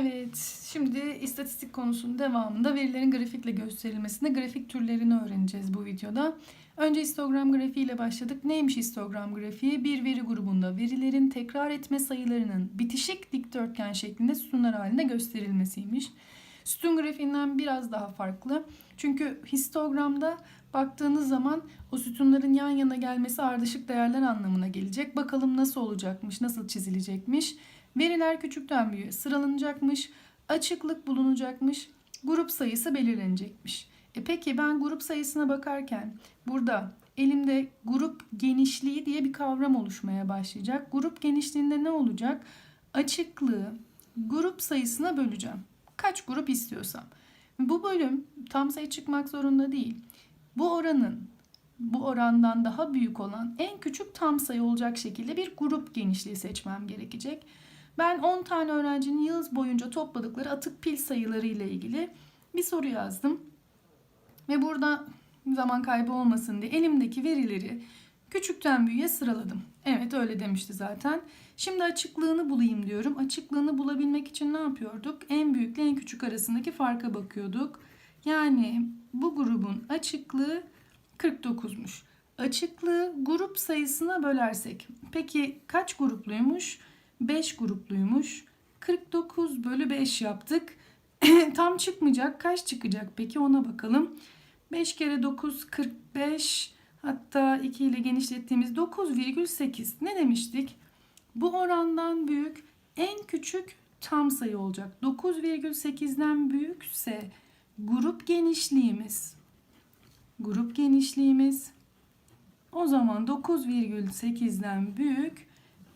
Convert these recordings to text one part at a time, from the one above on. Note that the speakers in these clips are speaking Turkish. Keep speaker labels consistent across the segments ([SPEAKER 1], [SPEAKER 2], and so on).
[SPEAKER 1] Evet, şimdi istatistik konusunun devamında verilerin grafikle gösterilmesinde grafik türlerini öğreneceğiz bu videoda. Önce histogram grafiği ile başladık. Neymiş histogram grafiği? Bir veri grubunda verilerin tekrar etme sayılarının bitişik dikdörtgen şeklinde sütunlar halinde gösterilmesiymiş. Sütun grafiğinden biraz daha farklı. Çünkü histogramda baktığınız zaman o sütunların yan yana gelmesi ardışık değerler anlamına gelecek. Bakalım nasıl olacakmış, nasıl çizilecekmiş. Veriler küçükten büyüğe sıralanacakmış. Açıklık bulunacakmış. Grup sayısı belirlenecekmiş. E peki ben grup sayısına bakarken burada elimde grup genişliği diye bir kavram oluşmaya başlayacak. Grup genişliğinde ne olacak? Açıklığı grup sayısına böleceğim. Kaç grup istiyorsam. Bu bölüm tam sayı çıkmak zorunda değil. Bu oranın bu orandan daha büyük olan en küçük tam sayı olacak şekilde bir grup genişliği seçmem gerekecek. Ben 10 tane öğrencinin yıl boyunca topladıkları atık pil sayıları ile ilgili bir soru yazdım. Ve burada zaman kaybı olmasın diye elimdeki verileri küçükten büyüğe sıraladım. Evet öyle demişti zaten. Şimdi açıklığını bulayım diyorum. Açıklığını bulabilmek için ne yapıyorduk? En büyükle en küçük arasındaki farka bakıyorduk. Yani bu grubun açıklığı 49'muş. Açıklığı grup sayısına bölersek. Peki kaç grupluymuş? 5 grupluymuş. 49 bölü 5 yaptık. Tam çıkmayacak. Kaç çıkacak peki ona bakalım. 5 kere 9 45 hatta 2 ile genişlettiğimiz 9,8 ne demiştik? Bu orandan büyük en küçük tam sayı olacak. 9,8'den büyükse grup genişliğimiz grup genişliğimiz o zaman 9,8'den büyük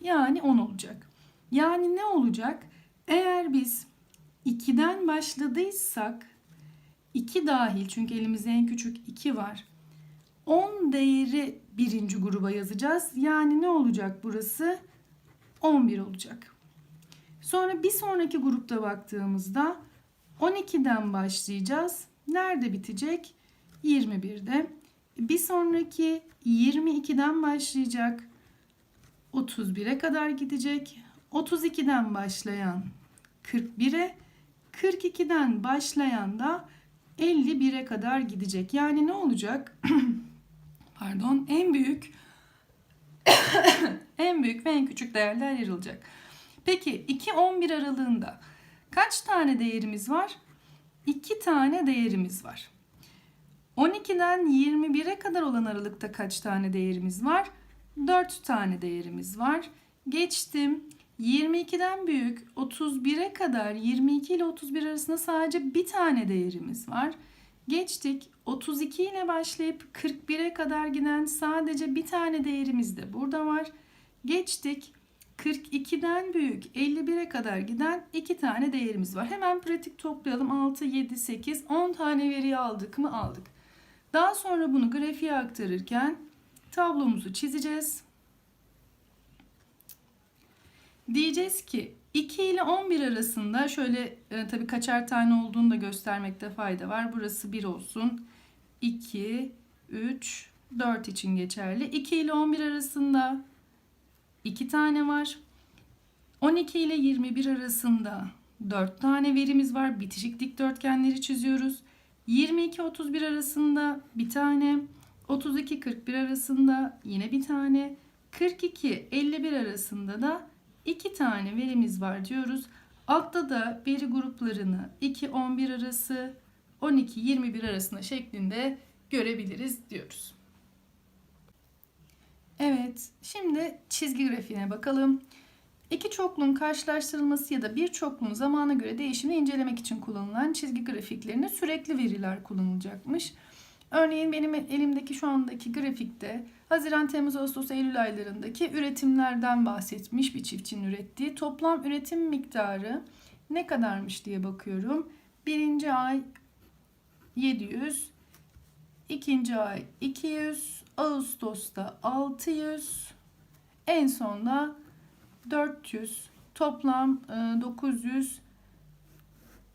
[SPEAKER 1] yani 10 olacak. Yani ne olacak? Eğer biz 2'den başladıysak 2 dahil çünkü elimizde en küçük 2 var. 10 değeri birinci gruba yazacağız. Yani ne olacak burası? 11 olacak. Sonra bir sonraki grupta baktığımızda 12'den başlayacağız. Nerede bitecek? 21'de. Bir sonraki 22'den başlayacak. 31'e kadar gidecek. 32'den başlayan 41'e, 42'den başlayan da 51'e kadar gidecek. Yani ne olacak? Pardon, en büyük en büyük ve en küçük değerler ayrılacak. Peki 2-11 aralığında kaç tane değerimiz var? 2 tane değerimiz var. 12'den 21'e kadar olan aralıkta kaç tane değerimiz var? 4 tane değerimiz var. Geçtim. 22'den büyük 31'e kadar 22 ile 31 arasında sadece bir tane değerimiz var. Geçtik. 32 ile başlayıp 41'e kadar giden sadece bir tane değerimiz de burada var. Geçtik. 42'den büyük 51'e kadar giden iki tane değerimiz var. Hemen pratik toplayalım. 6, 7, 8, 10 tane veriyi aldık mı? Aldık. Daha sonra bunu grafiğe aktarırken tablomuzu çizeceğiz. Diyeceğiz ki 2 ile 11 arasında şöyle e, tabii kaçar tane olduğunu da göstermekte fayda var. Burası 1 olsun. 2, 3, 4 için geçerli. 2 ile 11 arasında 2 tane var. 12 ile 21 arasında 4 tane verimiz var. Bitişik dikdörtgenleri çiziyoruz. 22-31 arasında bir tane. 32-41 arasında yine bir tane. 42-51 arasında da iki tane verimiz var diyoruz. Altta da veri gruplarını 2-11 arası, 12-21 arasında şeklinde görebiliriz diyoruz. Evet, şimdi çizgi grafiğine bakalım. İki çokluğun karşılaştırılması ya da bir çokluğun zamana göre değişimini incelemek için kullanılan çizgi grafiklerinde sürekli veriler kullanılacakmış. Örneğin benim elimdeki şu andaki grafikte Haziran, Temmuz, Ağustos, Eylül aylarındaki üretimlerden bahsetmiş bir çiftçinin ürettiği. Toplam üretim miktarı ne kadarmış diye bakıyorum. Birinci ay 700, ikinci ay 200, Ağustos'ta 600, en sonda 400, toplam 900,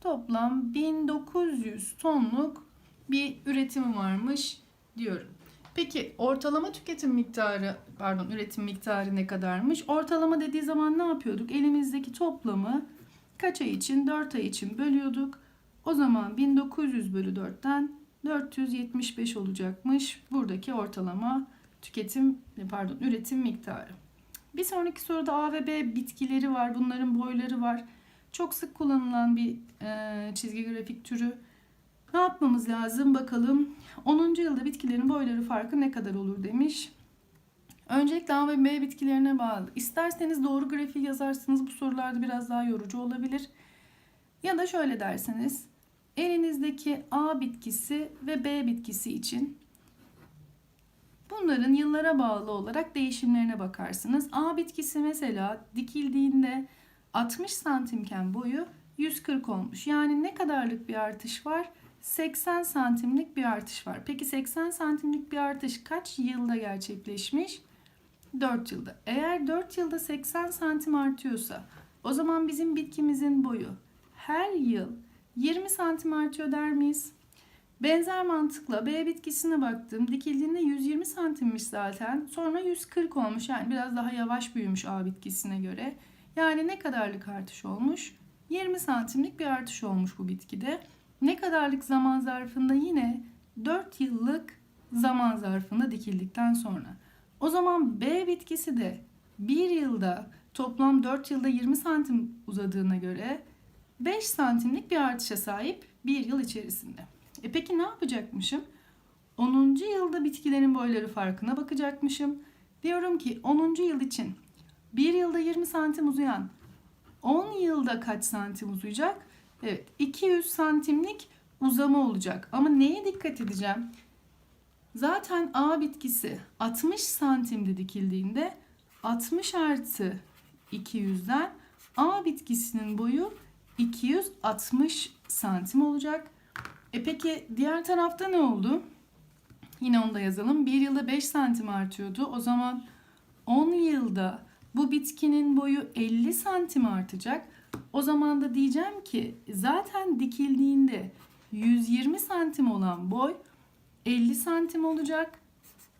[SPEAKER 1] toplam 1900 tonluk bir üretimi varmış diyorum. Peki ortalama tüketim miktarı, pardon üretim miktarı ne kadarmış? Ortalama dediği zaman ne yapıyorduk? Elimizdeki toplamı kaç ay için? 4 ay için bölüyorduk. O zaman 1900 bölü 4'ten 475 olacakmış buradaki ortalama tüketim pardon üretim miktarı. Bir sonraki soruda A ve B bitkileri var. Bunların boyları var. Çok sık kullanılan bir e, çizgi grafik türü. Ne yapmamız lazım bakalım. 10. yılda bitkilerin boyları farkı ne kadar olur demiş. Öncelikle A ve B bitkilerine bağlı. İsterseniz doğru grafiği yazarsınız. Bu sorularda biraz daha yorucu olabilir. Ya da şöyle dersiniz. Elinizdeki A bitkisi ve B bitkisi için bunların yıllara bağlı olarak değişimlerine bakarsınız. A bitkisi mesela dikildiğinde 60 santimken boyu 140 olmuş. Yani ne kadarlık bir artış var? 80 santimlik bir artış var. Peki 80 santimlik bir artış kaç yılda gerçekleşmiş? 4 yılda. Eğer 4 yılda 80 santim artıyorsa o zaman bizim bitkimizin boyu her yıl 20 santim artıyor der miyiz? Benzer mantıkla B bitkisine baktım. Dikildiğinde 120 santimmiş zaten. Sonra 140 olmuş. Yani biraz daha yavaş büyümüş A bitkisine göre. Yani ne kadarlık artış olmuş? 20 santimlik bir artış olmuş bu bitkide. Ne kadarlık zaman zarfında yine 4 yıllık zaman zarfında dikildikten sonra. O zaman B bitkisi de 1 yılda toplam 4 yılda 20 santim uzadığına göre 5 santimlik bir artışa sahip 1 yıl içerisinde. E peki ne yapacakmışım? 10. yılda bitkilerin boyları farkına bakacakmışım. Diyorum ki 10. yıl için 1 yılda 20 santim uzayan 10 yılda kaç santim uzayacak? Evet 200 santimlik uzama olacak. Ama neye dikkat edeceğim? Zaten A bitkisi 60 santimde dikildiğinde 60 artı 200'den A bitkisinin boyu 260 santim olacak. E peki diğer tarafta ne oldu? Yine onu da yazalım. Bir yılda 5 santim artıyordu. O zaman 10 yılda bu bitkinin boyu 50 santim artacak. O zaman da diyeceğim ki zaten dikildiğinde 120 santim olan boy 50 santim olacak.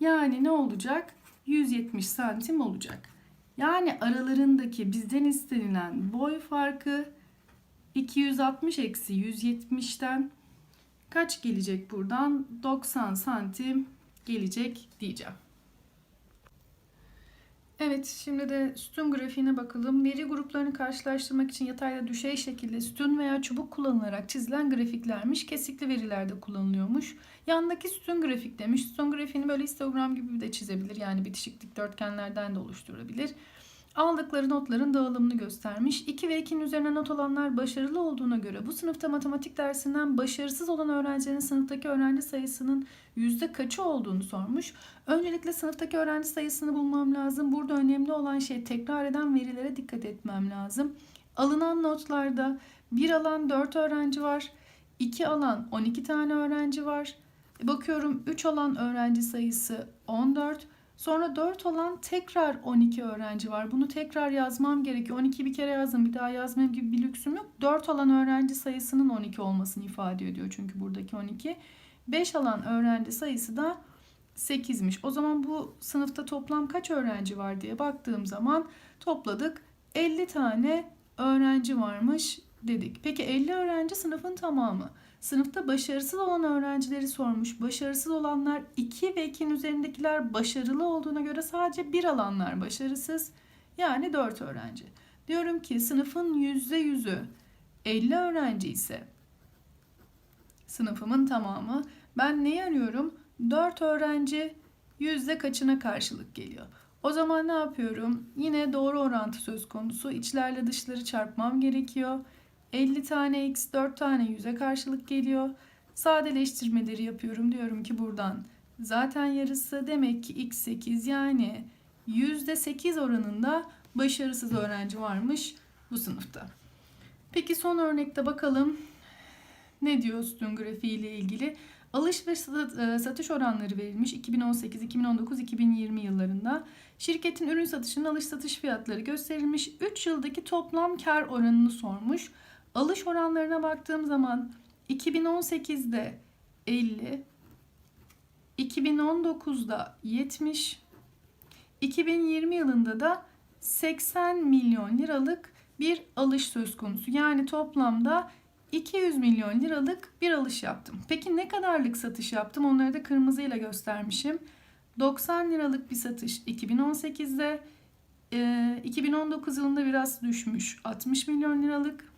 [SPEAKER 1] Yani ne olacak? 170 santim olacak. Yani aralarındaki bizden istenilen boy farkı 260 eksi 170'ten kaç gelecek buradan? 90 santim gelecek diyeceğim. Evet, şimdi de sütun grafiğine bakalım. Veri gruplarını karşılaştırmak için yatayda düşey şekilde sütun veya çubuk kullanılarak çizilen grafiklermiş. Kesikli verilerde kullanılıyormuş. Yandaki sütun grafik demiş. Sütun grafiğini böyle histogram gibi de çizebilir. Yani bitişik dikdörtgenlerden de oluşturabilir. Aldıkları notların dağılımını göstermiş. 2 ve 2'nin üzerine not olanlar başarılı olduğuna göre bu sınıfta matematik dersinden başarısız olan öğrencilerin sınıftaki öğrenci sayısının yüzde kaçı olduğunu sormuş. Öncelikle sınıftaki öğrenci sayısını bulmam lazım. Burada önemli olan şey tekrar eden verilere dikkat etmem lazım. Alınan notlarda bir alan 4 öğrenci var. 2 alan 12 tane öğrenci var. Bakıyorum 3 alan öğrenci sayısı 14. Sonra 4 olan tekrar 12 öğrenci var. Bunu tekrar yazmam gerekiyor. 12 bir kere yazdım. Bir daha yazmam gibi bir lüksüm yok. 4 alan öğrenci sayısının 12 olmasını ifade ediyor. Çünkü buradaki 12. 5 alan öğrenci sayısı da 8'miş. O zaman bu sınıfta toplam kaç öğrenci var diye baktığım zaman topladık. 50 tane öğrenci varmış dedik. Peki 50 öğrenci sınıfın tamamı. Sınıfta başarısız olan öğrencileri sormuş. Başarısız olanlar 2 ve 2'nin üzerindekiler başarılı olduğuna göre sadece bir alanlar başarısız. Yani 4 öğrenci. Diyorum ki sınıfın %100'ü 50 öğrenci ise sınıfımın tamamı. Ben neyi arıyorum? 4 öğrenci yüzde kaçına karşılık geliyor? O zaman ne yapıyorum? Yine doğru orantı söz konusu. İçlerle dışları çarpmam gerekiyor. 50 tane x 4 tane 100'e karşılık geliyor. Sadeleştirmeleri yapıyorum. Diyorum ki buradan zaten yarısı demek ki x 8 yani %8 oranında başarısız öğrenci varmış bu sınıfta. Peki son örnekte bakalım ne diyor sütun grafiği ile ilgili. Alış ve satış oranları verilmiş 2018, 2019, 2020 yıllarında. Şirketin ürün satışının alış satış fiyatları gösterilmiş. 3 yıldaki toplam kar oranını sormuş. Alış oranlarına baktığım zaman 2018'de 50, 2019'da 70, 2020 yılında da 80 milyon liralık bir alış söz konusu. Yani toplamda 200 milyon liralık bir alış yaptım. Peki ne kadarlık satış yaptım? Onları da kırmızıyla göstermişim. 90 liralık bir satış 2018'de, e, 2019 yılında biraz düşmüş 60 milyon liralık.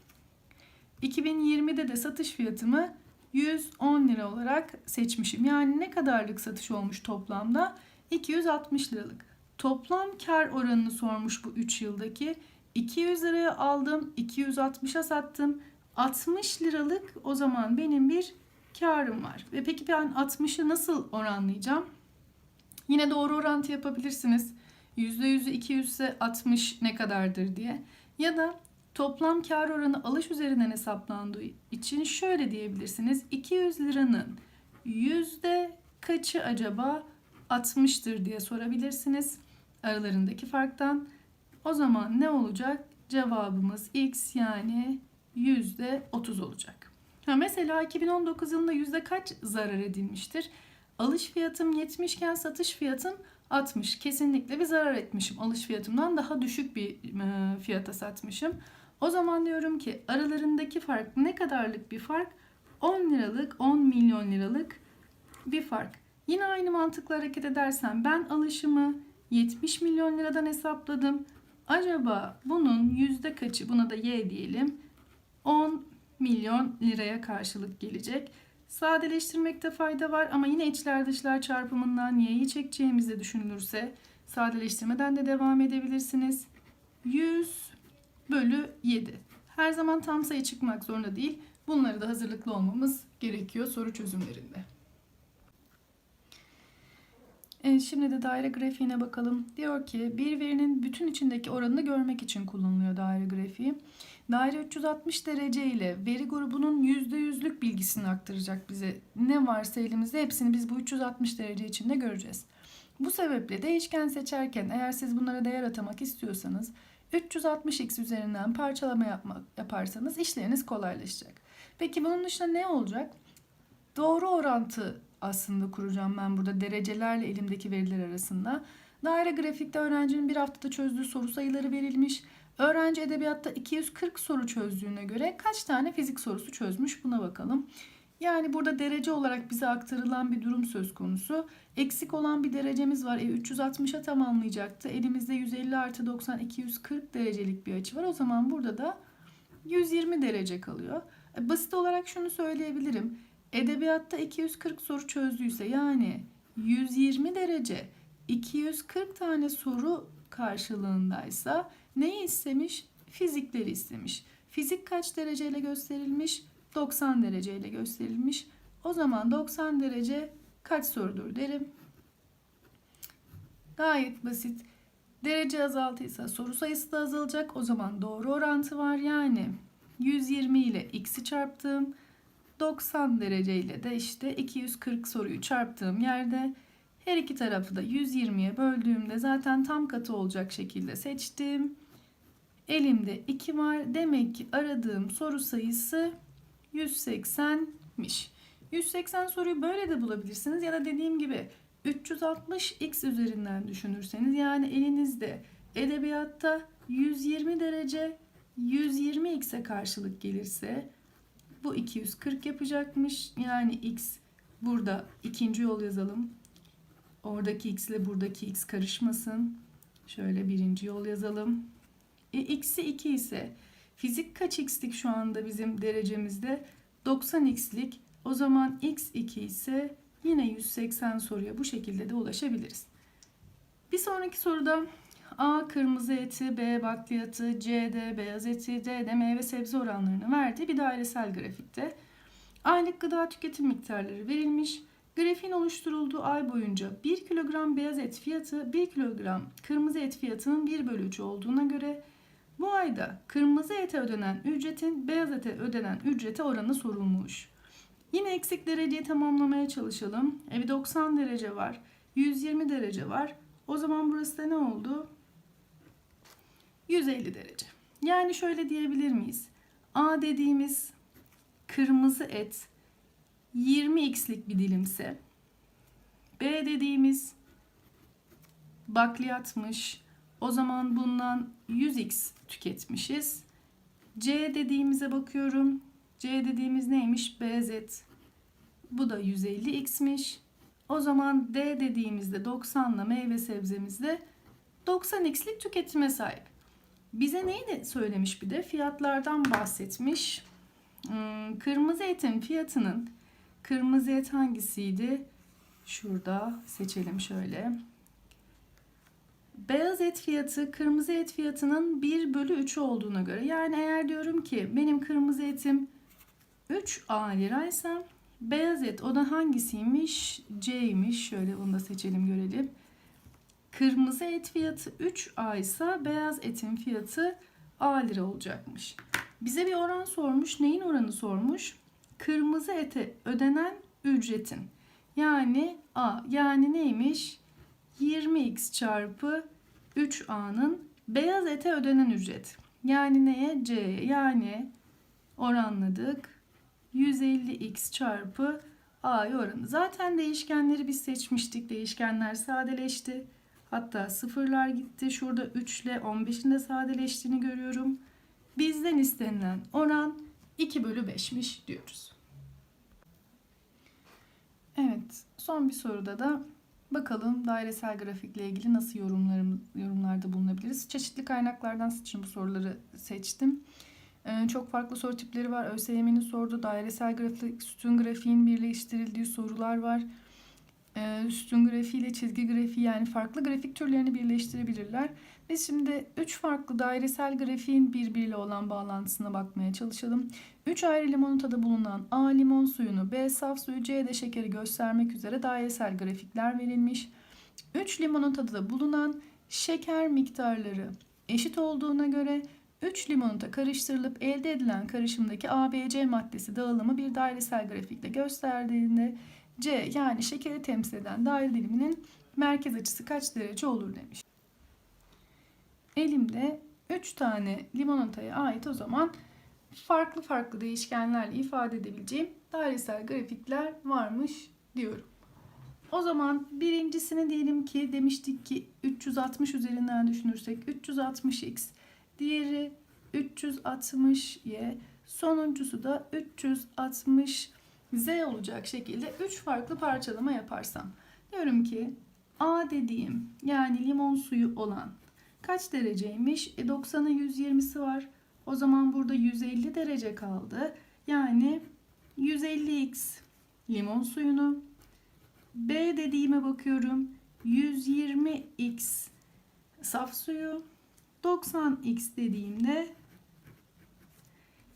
[SPEAKER 1] 2020'de de satış fiyatımı 110 lira olarak seçmişim. Yani ne kadarlık satış olmuş toplamda? 260 liralık. Toplam kar oranını sormuş bu 3 yıldaki. 200 liraya aldım, 260'a sattım. 60 liralık o zaman benim bir karım var. Ve peki ben 60'ı nasıl oranlayacağım? Yine doğru orantı yapabilirsiniz. %100'ü 200 ise 60 ne kadardır diye. Ya da toplam kar oranı alış üzerinden hesaplandığı için şöyle diyebilirsiniz. 200 liranın yüzde kaçı acaba 60'tır diye sorabilirsiniz aralarındaki farktan. O zaman ne olacak? Cevabımız x yani yüzde 30 olacak. Ha mesela 2019 yılında yüzde kaç zarar edilmiştir? Alış fiyatım 70 iken satış fiyatım 60. Kesinlikle bir zarar etmişim. Alış fiyatımdan daha düşük bir e, fiyata satmışım. O zaman diyorum ki aralarındaki fark ne kadarlık bir fark? 10 liralık, 10 milyon liralık bir fark. Yine aynı mantıkla hareket edersem ben alışımı 70 milyon liradan hesapladım. Acaba bunun yüzde kaçı, buna da y diyelim, 10 milyon liraya karşılık gelecek. Sadeleştirmekte fayda var ama yine içler dışlar çarpımından y'yi çekeceğimizi düşünülürse sadeleştirmeden de devam edebilirsiniz. 100 bölü 7. Her zaman tam sayı çıkmak zorunda değil. Bunları da hazırlıklı olmamız gerekiyor soru çözümlerinde. Evet, şimdi de daire grafiğine bakalım. Diyor ki bir verinin bütün içindeki oranını görmek için kullanılıyor daire grafiği. Daire 360 derece ile veri grubunun %100'lük bilgisini aktaracak bize. Ne varsa elimizde hepsini biz bu 360 derece içinde göreceğiz. Bu sebeple değişken seçerken eğer siz bunlara değer atamak istiyorsanız 360x üzerinden parçalama yapmak, yaparsanız işleriniz kolaylaşacak. Peki bunun dışında ne olacak? Doğru orantı aslında kuracağım ben burada derecelerle elimdeki veriler arasında. Daire grafikte öğrencinin bir haftada çözdüğü soru sayıları verilmiş. Öğrenci edebiyatta 240 soru çözdüğüne göre kaç tane fizik sorusu çözmüş buna bakalım. Yani burada derece olarak bize aktarılan bir durum söz konusu. Eksik olan bir derecemiz var. E, 360'a tamamlayacaktı. Elimizde 150 artı 90 240 derecelik bir açı var. O zaman burada da 120 derece kalıyor. E, basit olarak şunu söyleyebilirim. Edebiyatta 240 soru çözdüyse yani 120 derece 240 tane soru karşılığındaysa neyi istemiş? Fizikleri istemiş. Fizik kaç dereceyle gösterilmiş? 90 dereceyle gösterilmiş. O zaman 90 derece kaç sorudur derim. Gayet basit. Derece azaltıysa soru sayısı da azalacak. O zaman doğru orantı var. Yani 120 ile x'i çarptım. 90 dereceyle de işte 240 soruyu çarptığım yerde her iki tarafı da 120'ye böldüğümde zaten tam katı olacak şekilde seçtim. Elimde 2 var. Demek ki aradığım soru sayısı 180'miş. 180 soruyu böyle de bulabilirsiniz ya da dediğim gibi 360x üzerinden düşünürseniz yani elinizde edebiyatta 120 derece 120x'e karşılık gelirse bu 240 yapacakmış. Yani x burada ikinci yol yazalım. Oradaki x ile buradaki x karışmasın. Şöyle birinci yol yazalım. E, x'i 2 ise fizik kaç x'lik şu anda bizim derecemizde? 90x'lik. O zaman x 2 ise yine 180 soruya bu şekilde de ulaşabiliriz. Bir sonraki soruda A kırmızı eti, B bakliyatı, C'de beyaz eti, D'de meyve sebze oranlarını verdiği bir dairesel grafikte. Aylık gıda tüketim miktarları verilmiş. Grafiğin oluşturulduğu ay boyunca 1 kilogram beyaz et fiyatı 1 kilogram kırmızı et fiyatının 1 bölü 3 olduğuna göre bu ayda kırmızı ete ödenen ücretin beyaz ete ödenen ücrete oranı sorulmuş. Yine eksik dereceyi tamamlamaya çalışalım. E bir 90 derece var. 120 derece var. O zaman burası da ne oldu? 150 derece. Yani şöyle diyebilir miyiz? A dediğimiz kırmızı et 20x'lik bir dilimse B dediğimiz bakliyatmış. O zaman bundan 100x tüketmişiz. C dediğimize bakıyorum. C dediğimiz neymiş? BZ. Bu da 150x'miş. O zaman D dediğimizde 90'la meyve sebzemizde 90x'lik tüketime sahip. Bize neyi söylemiş bir de fiyatlardan bahsetmiş. Hmm, Kırmızı etin fiyatının kırmızı et hangisiydi? Şurada seçelim şöyle. Beyaz et fiyatı kırmızı et fiyatının 1 bölü 3 olduğuna göre yani eğer diyorum ki benim kırmızı etim 3 A liraysa beyaz et o da hangisiymiş? C'ymiş. Şöyle onu da seçelim görelim. Kırmızı et fiyatı 3 A ise beyaz etin fiyatı A lira olacakmış. Bize bir oran sormuş. Neyin oranı sormuş? Kırmızı ete ödenen ücretin. Yani A yani neymiş? 20x çarpı 3A'nın beyaz ete ödenen ücret. Yani neye? C'ye. Yani oranladık. 150x çarpı A'ya oranı. Zaten değişkenleri biz seçmiştik. Değişkenler sadeleşti. Hatta sıfırlar gitti. Şurada 3 ile 15'in de sadeleştiğini görüyorum. Bizden istenilen oran 2 bölü 5'miş diyoruz. Evet, son bir soruda da bakalım dairesel grafikle ilgili nasıl yorumlarım, yorumlarda bulunabiliriz. Çeşitli kaynaklardan seçim bu soruları seçtim. Ee, çok farklı soru tipleri var. ÖSYM'nin sorduğu dairesel grafik, sütun grafiğin birleştirildiği sorular var. Ee, sütun grafiği ile çizgi grafiği yani farklı grafik türlerini birleştirebilirler. Biz şimdi 3 farklı dairesel grafiğin birbiriyle olan bağlantısına bakmaya çalışalım. 3 ayrı limonatada bulunan A limon suyunu, B saf suyu, C de şekeri göstermek üzere dairesel grafikler verilmiş. 3 limonatada bulunan şeker miktarları eşit olduğuna göre 3 limonata karıştırılıp elde edilen karışımdaki ABC maddesi dağılımı bir dairesel grafikle gösterdiğinde C yani şekeri temsil eden daire diliminin merkez açısı kaç derece olur demiş. Elimde 3 tane limonataya ait o zaman farklı farklı değişkenlerle ifade edebileceğim dairesel grafikler varmış diyorum. O zaman birincisini diyelim ki demiştik ki 360 üzerinden düşünürsek 360x, diğeri 360y, sonuncusu da 360z olacak şekilde 3 farklı parçalama yaparsam. Diyorum ki A dediğim yani limon suyu olan kaç dereceymiş? E 90'a 120'si var. O zaman burada 150 derece kaldı. Yani 150x limon suyunu B dediğime bakıyorum. 120x saf suyu 90x dediğimde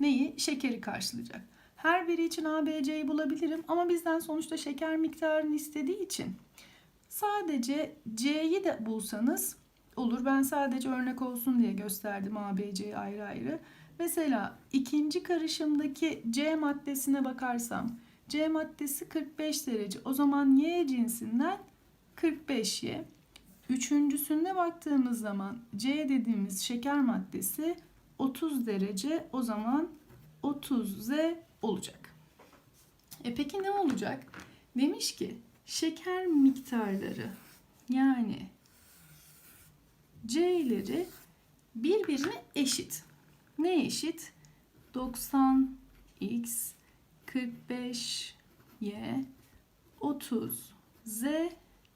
[SPEAKER 1] neyi? Şekeri karşılayacak. Her biri için A, B, C'yi bulabilirim ama bizden sonuçta şeker miktarını istediği için sadece C'yi de bulsanız olur. Ben sadece örnek olsun diye gösterdim A, B, C'yi ayrı ayrı. Mesela ikinci karışımdaki C maddesine bakarsam C maddesi 45 derece. O zaman Y cinsinden 45Y. Üçüncüsünde baktığımız zaman C dediğimiz şeker maddesi 30 derece. O zaman 30Z olacak. E peki ne olacak? Demiş ki şeker miktarları yani C'leri birbirine eşit. Ne eşit? 90x 45y 30z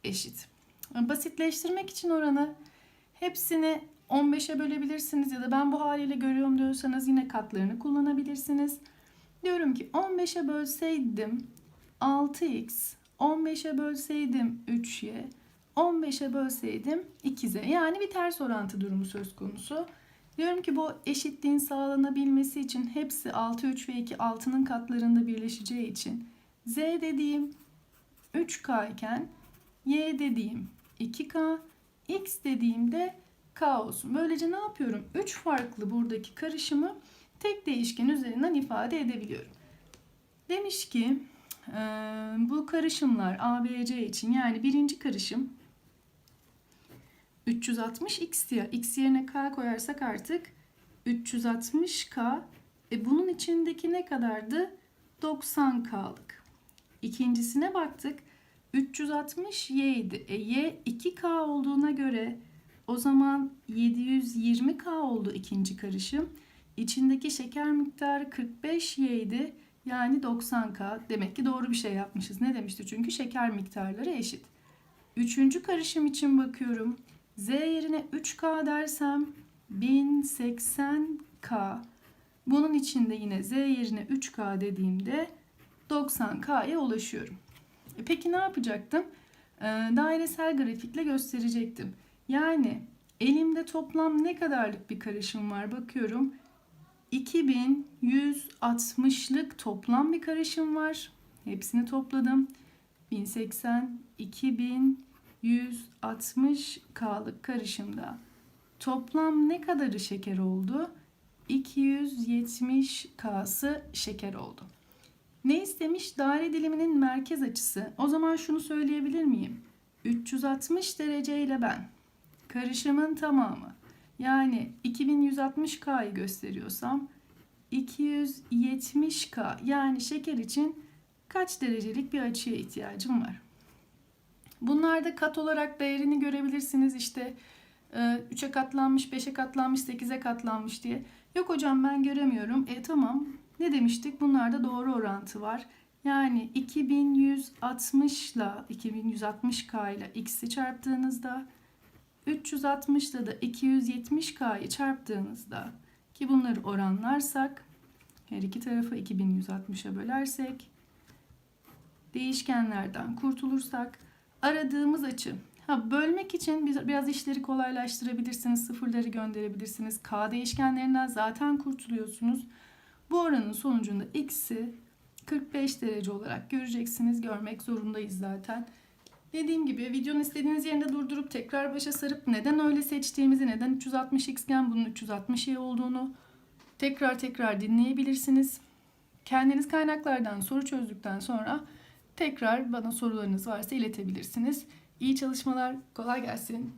[SPEAKER 1] eşit. Basitleştirmek için oranı hepsini 15'e bölebilirsiniz ya da ben bu haliyle görüyorum diyorsanız yine katlarını kullanabilirsiniz. Diyorum ki 15'e bölseydim 6x, 15'e bölseydim 3y, 15'e bölseydim 2z. Yani bir ters orantı durumu söz konusu. Diyorum ki bu eşitliğin sağlanabilmesi için hepsi 6, 3 ve 2 6'nın katlarında birleşeceği için z dediğim 3k iken y dediğim 2k, x dediğimde k olsun. Böylece ne yapıyorum? 3 farklı buradaki karışımı tek değişken üzerinden ifade edebiliyorum. Demiş ki bu karışımlar ABC için yani birinci karışım 360x diyor. X yerine k koyarsak artık 360k. E bunun içindeki ne kadardı? 90k'lık. İkincisine baktık. 360 y idi. E y 2k olduğuna göre o zaman 720k oldu ikinci karışım. İçindeki şeker miktarı 45Y idi. Yani 90K. Demek ki doğru bir şey yapmışız. Ne demişti? Çünkü şeker miktarları eşit. Üçüncü karışım için bakıyorum. Z yerine 3K dersem 1080K. Bunun içinde yine Z yerine 3K dediğimde 90K'ya ulaşıyorum. E peki ne yapacaktım? Ee, dairesel grafikle gösterecektim. Yani elimde toplam ne kadarlık bir karışım var bakıyorum. 2160'lık toplam bir karışım var. Hepsini topladım. 1080, 2160 K'lık karışımda toplam ne kadarı şeker oldu? 270 K'sı şeker oldu. Ne istemiş? Daire diliminin merkez açısı. O zaman şunu söyleyebilir miyim? 360 derece ile ben karışımın tamamı yani 2160K'yı gösteriyorsam 270K yani şeker için kaç derecelik bir açıya ihtiyacım var? Bunlarda kat olarak değerini görebilirsiniz. İşte 3'e katlanmış, 5'e katlanmış, 8'e katlanmış diye. Yok hocam ben göremiyorum. E tamam. Ne demiştik? Bunlarda doğru orantı var. Yani 2160 ile 2160K ile x'i çarptığınızda 360 ile de 270K'yı çarptığınızda ki bunları oranlarsak her iki tarafı 2160'a bölersek değişkenlerden kurtulursak aradığımız açı Ha, bölmek için biraz işleri kolaylaştırabilirsiniz. Sıfırları gönderebilirsiniz. K değişkenlerinden zaten kurtuluyorsunuz. Bu oranın sonucunda x'i 45 derece olarak göreceksiniz. Görmek zorundayız zaten. Dediğim gibi videonun istediğiniz yerinde durdurup tekrar başa sarıp neden öyle seçtiğimizi, neden 360 xgen bunun 360 y olduğunu tekrar tekrar dinleyebilirsiniz. Kendiniz kaynaklardan soru çözdükten sonra tekrar bana sorularınız varsa iletebilirsiniz. İyi çalışmalar, kolay gelsin.